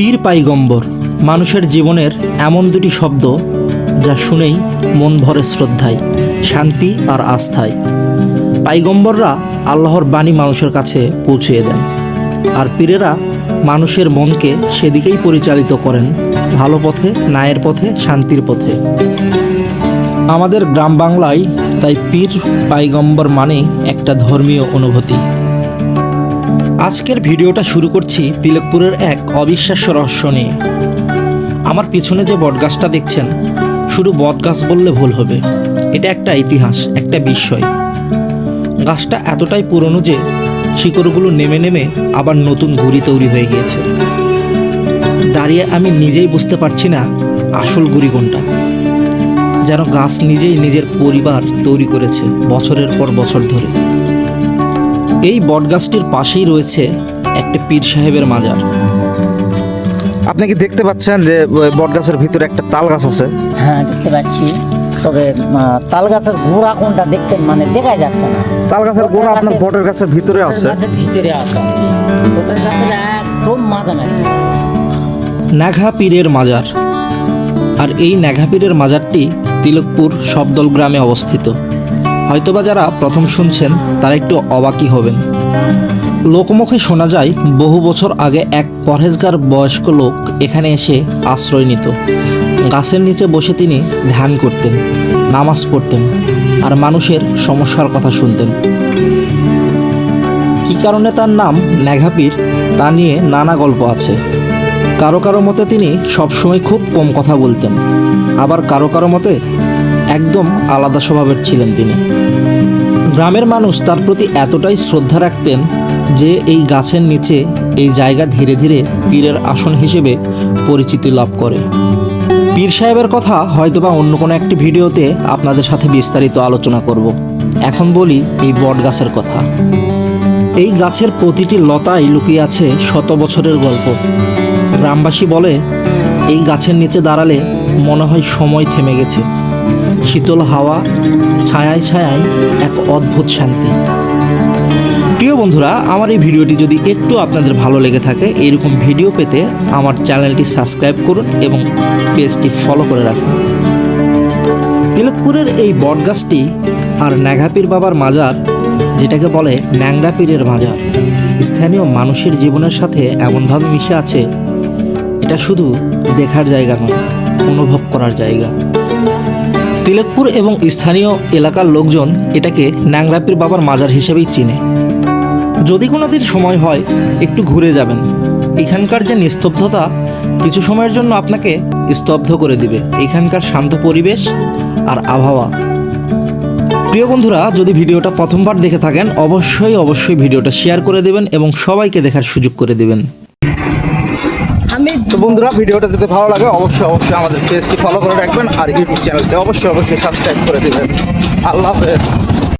পীর পাইগম্বর, মানুষের জীবনের এমন দুটি শব্দ যা শুনেই মন ভরে শ্রদ্ধায়, শান্তি আর আস্থায়। পাইগম্বররা আল্লাহর বাণী মানুষের কাছে পৌঁছিয়ে দেন আর পীরেরা মানুষের মনকে সেদিকেই পরিচালিত করেন, ভালো পথে, ন্যায়ের পথে, শান্তির পথে। আমাদের গ্রাম বাংলায় তাই পীর পাইগম্বর মানে একটা ধর্মীয় অনুভূতি। আজকের ভিডিওটা শুরু করছি তিলকপুরের এক অবিশ্বাস্য রহস্য নিয়ে। আমার পিছনে যে বটগাছটা দেখছেন, শুধু বটগাছ বললে ভুল হবে। এটা একটা ইতিহাস, একটা বিস্ময়। গাছটা এতটাই পুরনো যে শিকড়গুলো নেমে নেমে আবার নতুন গুড়ি তৈরি হয়ে গিয়েছে। দাঁড়িয়ে আমি নিজেই বুঝতে পারছি না আসল গুড়ি কোনটা। যেন গাছ নিজেই নিজের পরিবার তৈরি করেছে বছরের পর বছর ধরে। এই বটগাছটির পাশেই রয়েছে একটা পীর সাহেবের মাজার। আপনি কি দেখতে পাচ্ছেন যে বটগাছের ভিতরে একটা তাল গাছ আছে? হ্যাঁ দেখতে পাচ্ছি। তবে তাল গাছের গোড়া কোনটা দেখতে মানে দেখা যাচ্ছে না। তাল গাছের গোড়া আপনার বটের গাছের ভিতরে আছে। গাছের ভিতরে আছে। বটের গাছের একদম মাঝামাঝি নাঘা পীরের মাজার। আর এই নাঘা পীরের মাজারটি তিলকপুর শবদল গ্রামে অবস্থিত। হয়তোবা যারা প্রথম শুনছেন, তারা একটু অবাকই হবেন। লোকমুখে শোনা যায়, বহু বছর আগে এক পরহেজগার বয়স্ক লোক এখানে এসে আশ্রয় নিত। গাছের নিচে বসে তিনি ধ্যান করতেন, নামাজ পড়তেন, আর মানুষের সমস্যার কথা শুনতেন। কী কারণে তার নাম নেঘাপীর তা নিয়ে নানা গল্প আছে। কারও কারও মতে তিনি সবসময় খুব কম কথা বলতেন, আবার কারও কারও মতে একদম আলাদা স্বভাবের ছিলেন তিনি। গ্রামের মানুষ তার প্রতি এতটাই শ্রদ্ধা রাখতেন যে এই গাছের নিচে এই জায়গা ধীরে ধীরে পীরের আসন হিসেবে পরিচিতি লাভ করে। পীর সাহেবের কথা হয়তোবা অন্য কোনো একটি ভিডিওতে আপনাদের সাথে বিস্তারিত আলোচনা করব। এখন বলি এই বট গাছের কথা। এই গাছের প্রতিটি লতায় লুকিয়ে আছে শত বছরের গল্প। গ্রামবাসী বলে, এই গাছের নিচে দাঁড়ালে মনে হয় সময় থেমে গেছে। শীতল হাওয়া, ছায়ায় ছায়ায় এক অদ্ভুত শান্তি। প্রিয় বন্ধুরা, আমার এই ভিডিওটি যদি একটু আপনাদের ভালো লেগে থাকে, এরকম ভিডিও পেতে আমার চ্যানেলটি সাবস্ক্রাইব করুন এবং পেজটি ফলো করে রাখুন। তিলকপুরের এই বটগাছটি আর ন্যাঘাপির বাবার মাজার, যেটাকে বলে ন্যাংরা পীরের মাজার, স্থানীয় মানুষের জীবনের সাথে এমনভাবে মিশে আছে, এটা শুধু দেখার জায়গা নয়, অনুভব করার জায়গা। তিলকপুর এবং স্থানীয় এলাকার লোকজন এটাকে ন্যাংরাপির বাবার মাজার হিসেবেই চিনে। যদি কোনো দিন সময় হয়, একটু ঘুরে যাবেন। এখানকার যে নিস্তব্ধতা, কিছু সময়ের জন্য আপনাকে স্তব্ধ করে দিবে। এখানকার শান্ত পরিবেশ আর আবহাওয়া। প্রিয় বন্ধুরা, যদি ভিডিওটা প্রথমবার দেখে থাকেন, অবশ্যই অবশ্যই ভিডিওটা শেয়ার করে দেবেন এবং সবাইকে দেখার সুযোগ করে দেবেন। তো বন্ধুরা, ভিডিওটা যদি ভালো লাগে, অবশ্যই অবশ্যই আমাদের পেজটি ফলো করে রাখবেন। আর ইউটিউব চ্যানেলটি অবশ্যই অবশ্যই সাবস্ক্রাইব করে দেবেন। আল্লাহ হাফেজ।